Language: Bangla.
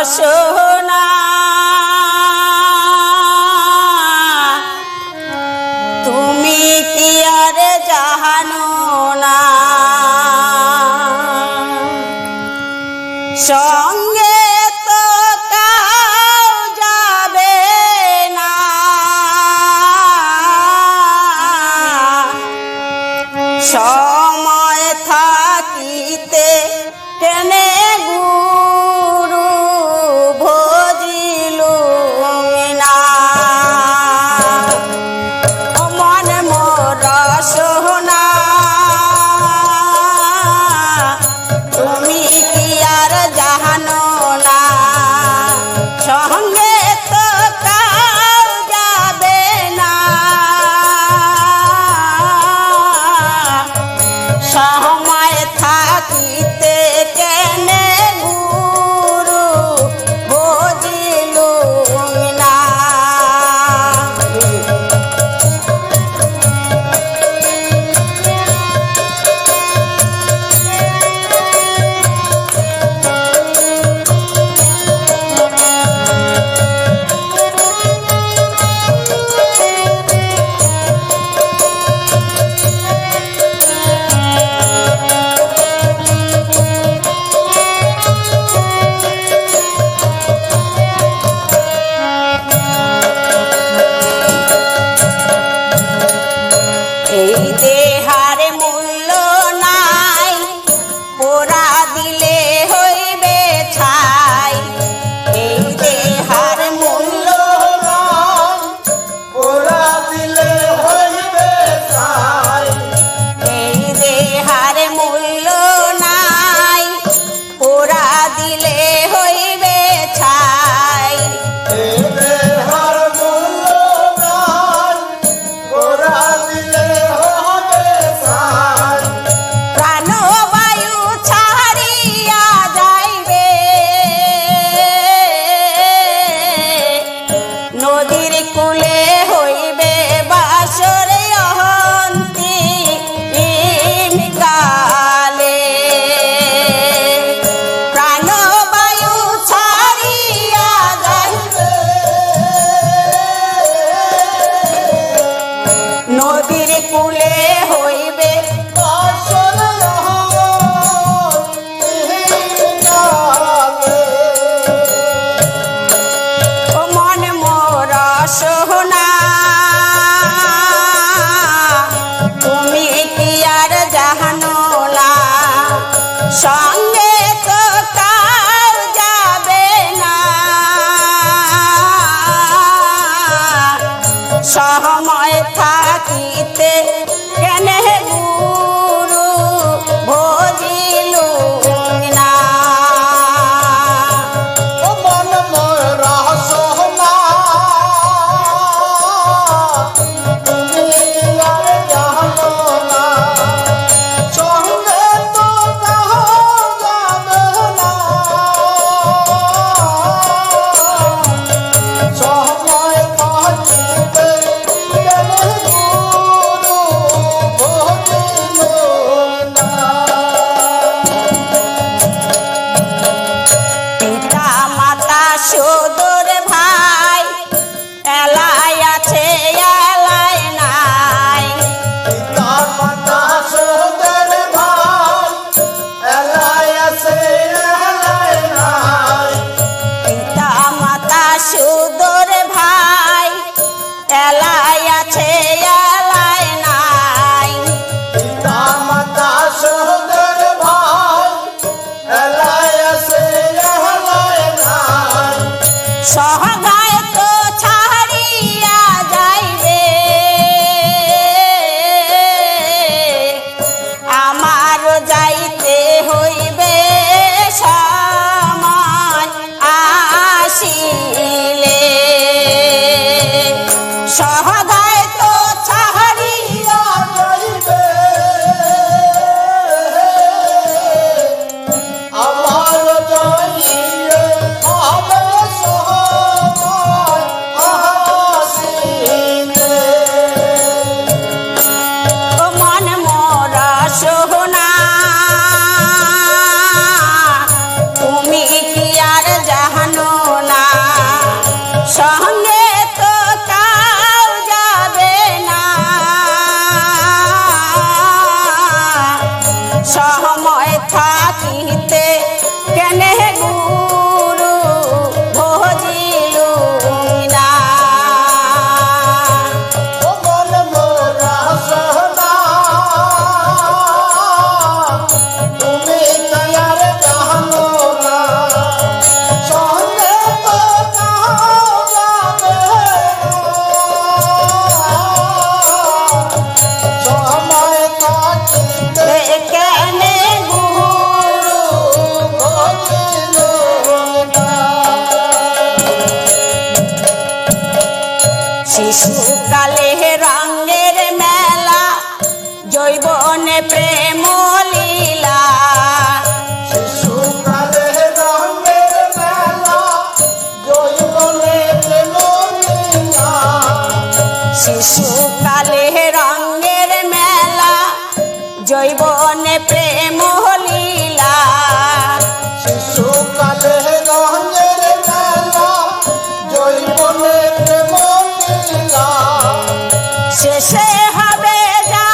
রসনা তুমি কি আর জাহানো না? সঙ্গে তো কাউ যাবে না। সব Hey. শিশুকালে রঙের মেলা জৈবনে প্রেম লীলা। শিশুকালে রঙের মেলা জৈবনে প্রেম হবে যা